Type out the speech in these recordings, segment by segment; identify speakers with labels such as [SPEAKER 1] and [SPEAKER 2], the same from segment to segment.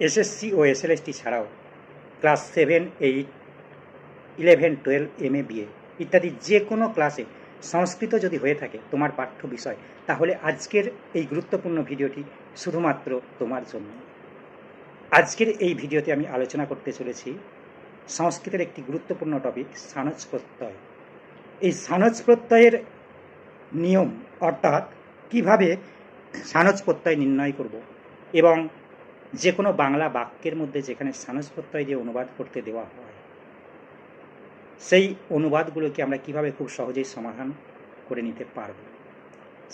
[SPEAKER 1] SSC ও SLST ছাড়াও class seven, eight, eleven, twelve, M A BA ইত্যাদি যে কোনো ক্লাসে সংস্কৃত যদি হয়ে থাকে তোমার পাঠ্য বিষয়, তাহলে আজকের এই গুরুত্বপূর্ণ ভিডিওটি শুধুমাত্র তোমার জন্য। আজকের এই ভিডিওতে আমি আলোচনা করতে চলেছি সংস্কৃতের একটি গুরুত্বপূর্ণ টপিক সানজ প্রত্যয়। এই সানজ প্রত্যয়ের নিয়ম অর্থাৎ কীভাবে সানজ প্রত্যয় নির্ণয় করব এবং যে কোনো বাংলা বাক্যের মধ্যে যেখানে সানজ প্রত্যয় দিয়ে অনুবাদ করতে দেওয়া হয়, সেই অনুবাদগুলোকে আমরা কীভাবে খুব সহজেই সমাধান করে নিতে পারব?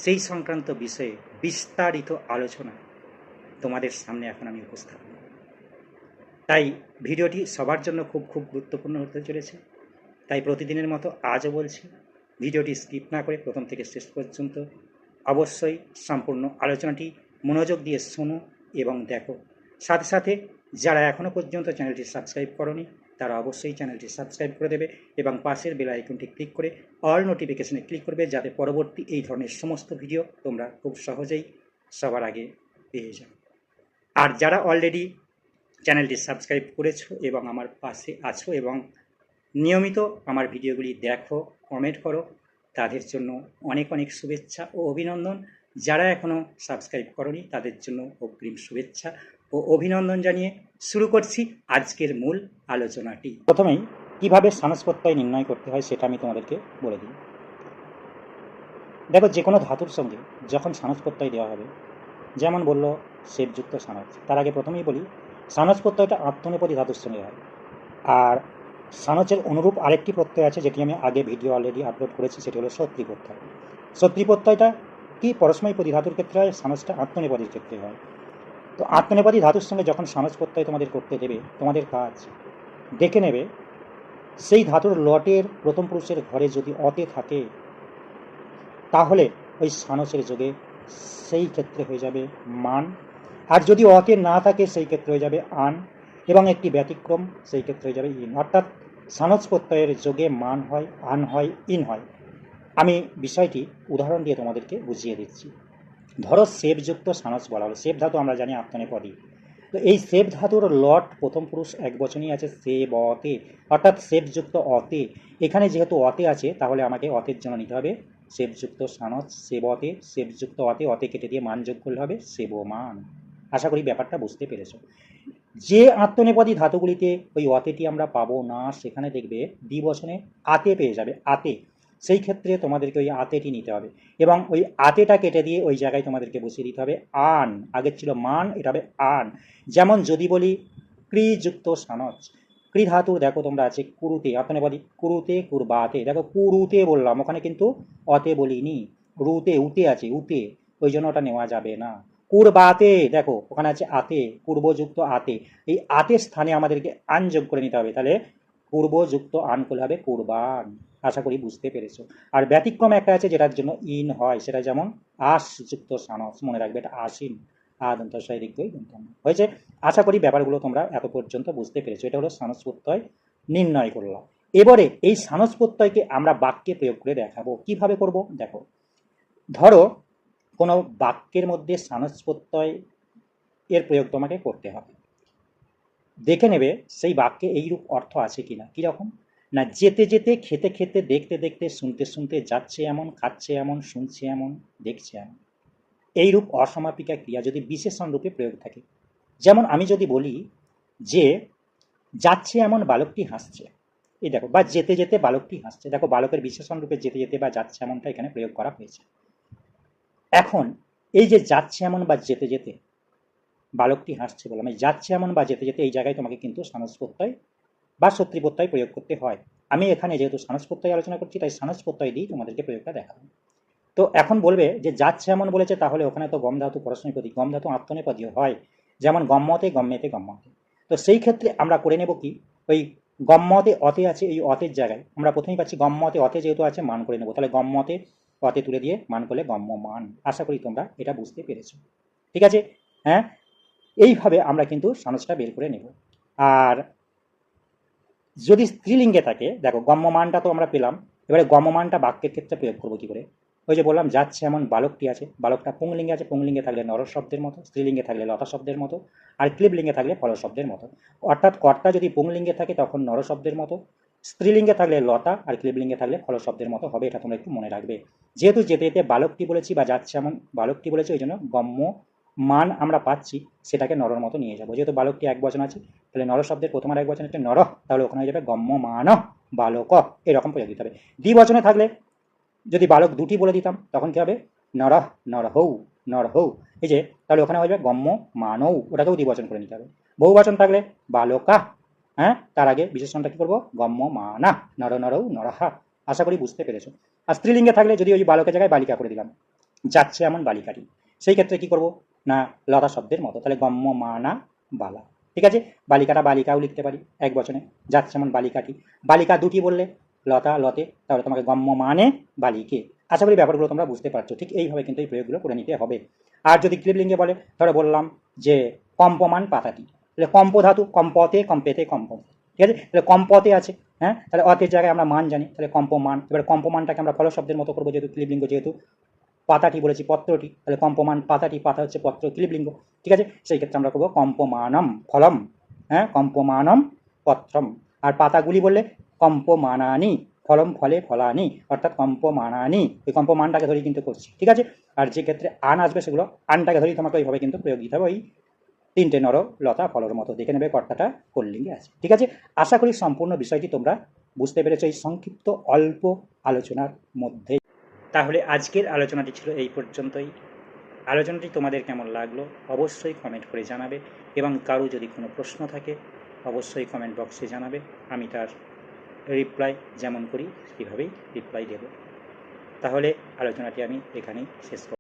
[SPEAKER 1] সেই সংক্রান্ত বিষয়ে বিস্তারিত আলোচনা তোমাদের সামনে এখন আমি উপস্থাপন তাই ভিডিওটি সবার জন্য খুব খুব গুরুত্বপূর্ণ হতে চলেছে। তাই প্রতিদিনের মতো আজও বলছি, ভিডিওটি স্কিপ না করে প্রথম থেকে শেষ পর্যন্ত অবশ্যই সম্পূর্ণ আলোচনাটি মনোযোগ দিয়ে শোনো এবং দেখো। সাথে সাথে যারা এখনও পর্যন্ত চ্যানেলটি সাবস্ক্রাইব করনি, তারা অবশ্যই চ্যানেলটি সাবস্ক্রাইব করে দেবে এবং পাশের বেল আইকনটি ক্লিক করে অল নোটিফিকেশনে ক্লিক করবে যাতে পরবর্তী এই ধরনের সমস্ত ভিডিও তোমরা খুব সহজেই সবার আগে পেয়ে যাও আর যারা অলরেডি চ্যানেলটি সাবস্ক্রাইব করেছ এবং আমার পাশে আছো এবং নিয়মিত আমার ভিডিওগুলি দেখো কমেন্ট করো, তাদের জন্য অনেক অনেক শুভেচ্ছা ও অভিনন্দন। যারা এখনও সাবস্ক্রাইব করনি, তাদের জন্য অগ্রিম শুভেচ্ছা। ও অভিনন্দন জানিয়ে শুরু করছি আজকের মূল আলোচনাটি। প্রথমেই, কীভাবে সানস্পত্যয় নির্ণয় করতে হয় সেটা আমি তোমাদেরকে বলে দিই। দেখো যে কোনো ধাতুর সঙ্গে যখন সানস্পত্যয় দেওয়া হবে, যেমন বলল শেপযুক্ত সানজ তার আগে প্রথমেই বলি সানজ প্রত্যয়টা আত্মনেপদী ধাতুর সঙ্গে হয়। আর সানজের অনুরূপ আরেকটি প্রত্যয় আছে, যেটি আমি আগে ভিডিও অলরেডি আপলোড করেছি, সেটি হলো সত্রী প্রত্যয় সত্রী প্রত্যয়টা কি পরস্ময়পদী ধাতুর ক্ষেত্রে হয় সানজটা আত্মনেপদীর ক্ষেত্রে হয়। তো আত্মনেপদী ধাতুর সঙ্গে যখন সানজ প্রত্যয় তোমাদের করতে দেবে, তোমাদের কাজ দেখে নেবে, সেই ধাতুর লটের প্রথম পুরুষের ঘরে যদি অতে থাকে, তাহলে ওই সানসের যোগে সেই ক্ষেত্রে হয়ে যাবে মান। আর যদি অতে না থাকে, সেই ক্ষেত্রে হয়ে যাবে আন। এবং একটি ব্যতিক্রম, সেই ক্ষেত্রে হয়ে যাবে ইন। অর্থাৎ সানস প্রত্যয়ের যোগে মান হয়, আন হয়, ইন হয়। আমি বিষয়টি উদাহরণ দিয়ে তোমাদেরকে বুঝিয়ে দিচ্ছি। ধরো সেবযুক্ত সানস বলা হলো। সেব ধাতু আমরা জানি আত্মনেপদী তো এই সেব ধাতুর লট প্রথম পুরুষ এক বচনই আছে সেব অতে অর্থাৎ সেবযুক্ত অতে। এখানে যেহেতু অতে আছে, তাহলে আমাকে অতের জন্য নিতে হবে। সেবযুক্ত সানস সেবতে সেবযুক্ত অতে অতে কেটে দিয়ে মান যোগ করলে হবে সেবমান আশা করি ব্যাপারটা বুঝতে পেরেছ। যে আত্মনেপদী ধাতুগুলিতে ওই অতেটি আমরা পাবো না, সেখানে দেখবে দ্বিবচনে আতে পেয়ে যাবে, আতে। সেই ক্ষেত্রে তোমাদেরকে ওই আতেটি নিতে হবে এবং ওই আতেটা কেটে দিয়ে ওই জায়গায় তোমাদেরকে বসিয়ে দিতে হবে আন। আগের ছিল মান, এটা হবে আন। যেমন যদি বলি ক্রিযুক্ত সানজ ক্রি ধাতু দেখো তোমরা আছে কুরুতে আত্মনেপদী কুরুতে, কুরবাতে। দেখো কুরুতে বললাম, ওখানে কিন্তু অতে বলিনি, রুতে, উতে আছে, উতে। ওই জন্য ওটা নেওয়া যাবে না। কুরবাতে দেখো, ওখানে আছে আতে পূর্বযুক্ত আতে। এই আতের স্থানে আমাদেরকে আন যোগ করে নিতে হবে। তাহলে পূর্বযুক্ত আন করলে হবে কুরবান। আশা করি বুঝতে পেরেছ। আর ব্যতিক্রম একটা আছে যেটার জন্য ইন হয়, সেটা যেমন আশযুক্ত সানস মনে রাখবে এটা আসিন আদন্ত শারীরিক হয়েছে? আশা করি ব্যাপারগুলো তোমরা এত পর্যন্ত বুঝতে পেরেছ। এটা হলো সানস প্রত্যয় নির্ণয় করলাম এবারে এই সানস প্রত্যয়কে আমরা বাক্যে প্রয়োগ করে দেখাবো। কীভাবে করব? দেখো। ধরো, কোনো বাক্যের মধ্যে সানস প্রত্যয় এর প্রয়োগ তোমাকে করতে হবে। দেখে নেবে সেই বাক্যে এইরূপ অর্থ আছে কিনা। কীরকম? না, যেতে যেতে, খেতে খেতে, দেখতে দেখতে, শুনতে শুনতে যাচ্ছে এমন, খাচ্ছে এমন, শুনছে এমন, দেখছে এমন। এইরূপ অসমাপিকা ক্রিয়া যদি বিশেষণ রূপে প্রয়োগ থাকে। যেমন আমি যদি বলি যে, যাচ্ছে এমন বালকটি হাসছে। এই দেখো, বা যেতে যেতে বালকটি হাসছে। দেখো, বালকের বিশেষণ রূপে যেতে যেতে বা যাচ্ছে এমনটা এখানে প্রয়োগ করা হয়েছে। এখন, এই যে যাচ্ছে এমন বা যেতে যেতে বালকটি হাসছে বললাম এই যাচ্ছে এমন বা যেতে যেতে এই জায়গায় তোমাকে কিন্তু সানস প্রত্যয় বা শত্রী প্রত্যয় প্রয়োগ করতে হয়। আমি এখানে যেহেতু সানস প্রত্যয় আলোচনা করছি, তাই সানস প্রত্যয় দিয়েই তোমাদেরকে প্রয়োগটা দেখাবো। তো এখন বলবে যে যাচ্ছে এমন বলেছে, তাহলে ওখানে তো গম ধাতু পরস্ময়পদী গম ধাতু আত্মনেপদীয় হয়। যেমন গম্মতে গম্মেতে গম্মতে তো সেই ক্ষেত্রে আমরা করে নেব কি? ওই গম্মতে অতে আছে এই অতের জায়গায়। আমরা প্রথমেই পাচ্ছি গম্মতে অতে যেহেতু আছে, মান করে নেব। তাহলে গম্মতে অতে তুলে দিয়ে মান করলে গম্ম মান। আশা করি তোমরা এটা বুঝতে পেরেছ। ঠিক আছে? হ্যাঁ? এইভাবে আমরা কিন্তু সানসটা বের করে নেব। আর যদি স্ত্রীলিঙ্গে থাকে, দেখো গম্যমানটা তো আমরা পেলাম, এবারে গম্যমানটা বাক্যের ক্ষেত্রে প্রয়োগ করব কি করে? ওই যে বললাম, যাচ্ছে এমন বালকটি আছে, বালকটা পুংলিঙ্গে আছে, পুংলিঙ্গে থাকলে নর শব্দের মতো, স্ত্রীলিঙ্গে থাকলে লতা শব্দের মতো, আর ক্লিবলিঙ্গে থাকলে ফল শব্দের মতো। অর্থাৎ কর্তা যদি পুংলিঙ্গে থাকে তখন নর শব্দের মতো, স্ত্রীলিঙ্গে থাকলে লতা আর ক্লিবলিঙ্গে থাকলে ফল শব্দের মতো হবে, এটা তোমরা একটু মনে রাখবে। যেহেতু যেতে যেতে বালকটি বলেছি বা যাচ্ছে এমন বালকটি বলেছি, ওই জন্য গম্য মান আমরা পাচ্ছি, সেটাকে নরর মতো নিয়ে যাব। যেহেতু বালকটি এক বচন আছে, তাহলে নর শব্দের প্রথম আর এক বচন হচ্ছে নর, তাহলে ওখানে হয়ে যাবে গম্য মান বালক। এরকম প্রয়োগ দিতে হবে দ্বিবচনে থাকলে যদি বালক দুটি বলে দিতাম, তখন কি হবে? নর নর হৌ নর হৌ এই যে, তাহলে ওখানে হয়ে যাবে গম্য মানৌ ওটাকেও দ্বিবচন করে নিতে হবে। বহুবচন থাকলে বালকা হ্যাঁ? তার আগে বিশেষণটা কি করব? গম্য মানা নর নরৌ নরহা। আশা করি বুঝতে পেরেছ। আর স্ত্রীলিঙ্গে থাকলে যদি ওই বালকের জায়গায় বালিকা করে দিলাম, যাচ্ছে এমন বালিকাটি, সেই ক্ষেত্রে কি করব? না লতা শব্দের মতো। তাহলে গম্য, মানা, বালা। ঠিক আছে? বালিকাটা বালিকাও লিখতে পারি এক বচনে। যাচ্ছে যেমন বালিকাটি। বালিকা দুটি বললে, লতা, লতে, তাহলে তোমাকে গম্য মানে বালিকে। আশা করি ব্যাপারগুলো তোমরা বুঝতে পারছ। ঠিক এইভাবে কিন্তু এই প্রয়োগগুলো করে নিতে হবে। আর যদি ক্লিবলিঙ্গে বলে তাহলে বললাম যে কম্পমান পাতাটি। তাহলে কম্প ধাতু, কম্পতে, কম্পেতে, কম্প। ঠিক আছে? তাহলে কম্পতে আছে হ্যাঁ? তাহলে অতের জায়গায় আমরা মান জানি। তাহলে কম্পমান। এবার কম্পমানটাকে আমরা ফল শব্দের মতো করব যেহেতু ক্লিবলিঙ্গ যেহেতু। পাতাটি বলেছি, পত্রটি। তাহলে কম্পমান, পাতাটি, পাতা হচ্ছে পত্র ক্লিবলিঙ্গ ঠিক আছে? সেই ক্ষেত্রে আমরা করব কম্পমানম, ফলম। হ্যাঁ? কম্পমানম, পত্রম। আর পাতাগুলি বললে কম্পমানানি, ফলম ফলে ফলানি, অর্থাৎ কম্পমানানি। ওই কম্পমানটাকে ধরেই কিন্তু করছি, ঠিক আছে? আর যে ক্ষেত্রে আন আসবে সেগুলো, আনটাকে ধরেই তোমাকে ওইভাবে কিন্তু প্রয়োগ দিতে হবে। ওই তিনটে নর, লতা, ফলর মতো। দেখে নেবে কর্তাটা কল্লিঙ্গে আছে। ঠিক আছে? আশা করি সম্পূর্ণ বিষয়টি তোমরা বুঝতে পেরেছ এই সংক্ষিপ্ত অল্প আলোচনার মধ্যে। তাহলে আজকের আলোচনাটি ছিল এই পর্যন্তই। আলোচনাটি তোমাদের কেমন লাগল অবশ্যই কমেন্ট করে জানাবে এবং কারও যদি কোনো প্রশ্ন থাকে অবশ্যই কমেন্ট বক্সে জানাবে। আমি তার রিপ্লাই যেমন করি সেভাবেই রিপ্লাই দেব। তাহলে আলোচনাটি আমি এখানেই শেষ করব